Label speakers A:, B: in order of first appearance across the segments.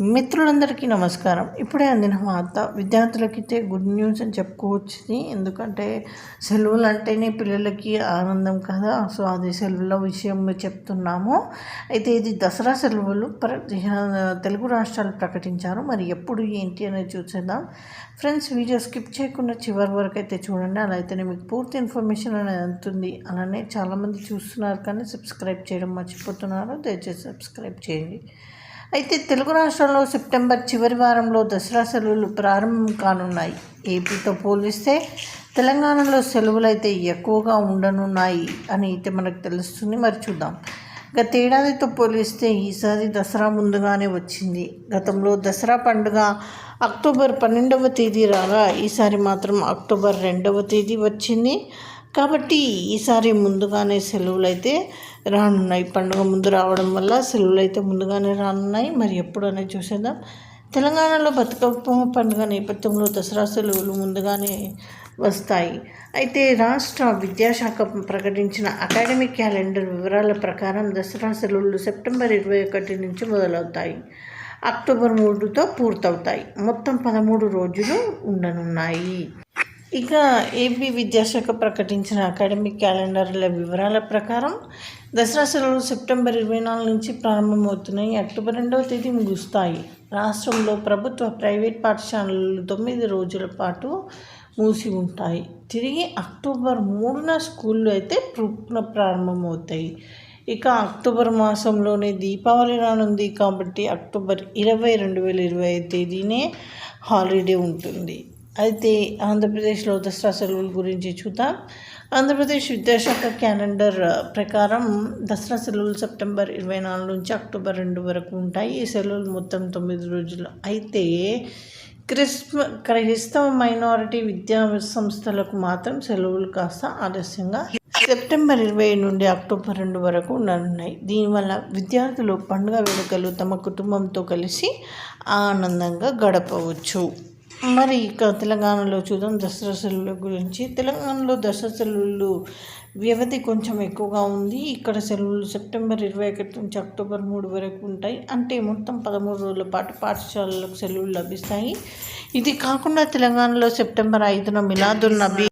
A: మిత్రులందరికీ నమస్కారం. ఇప్పుడే అందిన వార్త విద్యార్థులకైతే గుడ్ న్యూస్ అని చెప్పుకోవచ్చు ఎందుకంటే సెలవులు అంటేనే పిల్లలకి ఆనందం కదా. సో అది సెలవుల విషయం చెప్తున్నాము. అయితే ఇది దసరా సెలవులు. ప్ర తెలుగు రాష్ట్రాలు ప్రకటించారు. మరి ఎప్పుడు ఏంటి అనేది చూసేద్దాం. ఫ్రెండ్స్ వీడియో స్కిప్ చేయకుండా చివరి వరకు అయితే చూడండి. అలా అయితేనే మీకు పూర్తి ఇన్ఫర్మేషన్ అనేది అందుతుంది. అలానే చాలామంది చూస్తున్నారు కానీ సబ్స్క్రైబ్ చేయడం మర్చిపోతున్నారు. దయచేసి సబ్స్క్రైబ్ చేయండి. అయితే తెలుగు రాష్ట్రంలో సెప్టెంబర్ చివరి వారంలో దసరా సెలవులు ప్రారంభం కానున్నాయి. ఏపీతో పోలిస్తే తెలంగాణలో సెలవులు అయితే ఎక్కువగా ఉండనున్నాయి అని అయితే మనకు తెలుస్తుంది. మరి చూద్దాం. గతేడాదితో పోలిస్తే ఈసారి దసరా ముందుగానే వచ్చింది. గతంలో దసరా పండుగ అక్టోబర్ పన్నెండవ తేదీ రాగా ఈసారి మాత్రం అక్టోబర్ రెండవ తేదీ వచ్చింది. కాబట్టి ఈసారి ముందుగానే సెలవులు అయితే రానున్నాయి. పండుగ ముందు రావడం వల్ల సెలవులు అయితే ముందుగానే రానున్నాయి. మరి ఎప్పుడు అనేది చూసేద్దాం. తెలంగాణలో బతుకమ్మ పండుగ నేపథ్యంలో దసరా సెలవులు ముందుగానే వస్తాయి. అయితే రాష్ట్ర విద్యాశాఖ ప్రకటించిన అకాడమిక్ క్యాలెండర్ వివరాల ప్రకారం దసరా సెలవులు సెప్టెంబర్ ఇరవై ఒకటి నుంచి మొదలవుతాయి. అక్టోబర్ మూడుతో పూర్తవుతాయి. మొత్తం పదమూడు రోజులు ఉండనున్నాయి. ఇక ఏపీ విద్యాశాఖ ప్రకటించిన అకాడమిక్ క్యాలెండర్ల వివరాల ప్రకారం దసరా సెలవులు సెప్టెంబర్ ఇరవై నాలుగు నుంచి ప్రారంభమవుతున్నాయి. అక్టోబర్ రెండవ తేదీ ముగుస్తాయి. రాష్ట్రంలో ప్రభుత్వ ప్రైవేట్ పాఠశాలలు తొమ్మిది రోజుల పాటు మూసి ఉంటాయి. తిరిగి అక్టోబర్ మూడున స్కూళ్ళు అయితే ప్రారంభమవుతాయి. ఇక అక్టోబర్ మాసంలోనే దీపావళి రానుంది కాబట్టి అక్టోబర్ ఇరవై రెండు వేల ఇరవై తేదీనే హాలిడే ఉంటుంది. అయితే ఆంధ్రప్రదేశ్లో దసరా సెలవుల గురించి చూద్దాం. ఆంధ్రప్రదేశ్ విద్యాశాఖ క్యాలెండర్ ప్రకారం దసరా సెలవులు సెప్టెంబర్ ఇరవై నాలుగు నుంచి అక్టోబర్ రెండు వరకు ఉంటాయి. ఈ సెలవులు మొత్తం తొమ్మిది రోజులు. అయితే క్రిస్మ క్రైస్తవ మైనారిటీ విద్యా సంస్థలకు మాత్రం సెలవులు కాస్త ఆలస్యంగా సెప్టెంబర్ ఇరవై నుండి అక్టోబర్ రెండు వరకు ఉండనున్నాయి. దీనివల్ల విద్యార్థులు పండుగ వేడుకలు తమ కుటుంబంతో కలిసి ఆనందంగా గడపవచ్చు. మరి ఇక తెలంగాణలో చూద్దాం. దసరా సెలవుల గురించి. తెలంగాణలో దసరా సెలవులు వ్యవధి కొంచెం ఎక్కువగా ఉంది. ఇక్కడ సెలవులు సెప్టెంబర్ ఇరవై ఒకటి నుంచి అక్టోబర్ మూడు వరకు ఉంటాయి. అంటే మొత్తం పదమూడు రోజుల పాటు పాఠశాలలకు సెలవులు లభిస్తాయి. ఇది కాకుండా తెలంగాణలో సెప్టెంబర్ ఐదున మిలాదుల్ నబీ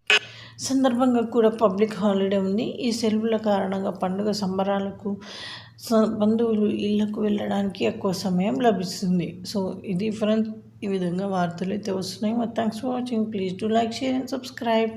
A: సందర్భంగా కూడా పబ్లిక్ హాలిడే ఉంది. ఈ సెలవుల కారణంగా పండుగ సంబరాలకు బంధువులు ఇళ్ళకు వెళ్ళడానికి ఎక్కువ సమయం లభిస్తుంది. సో ఇది ఫ్రెండ్స్ ఈ విధంగా వార్తలు అయితే వస్తున్నాయి. మరి thanks for watching please do like share and subscribe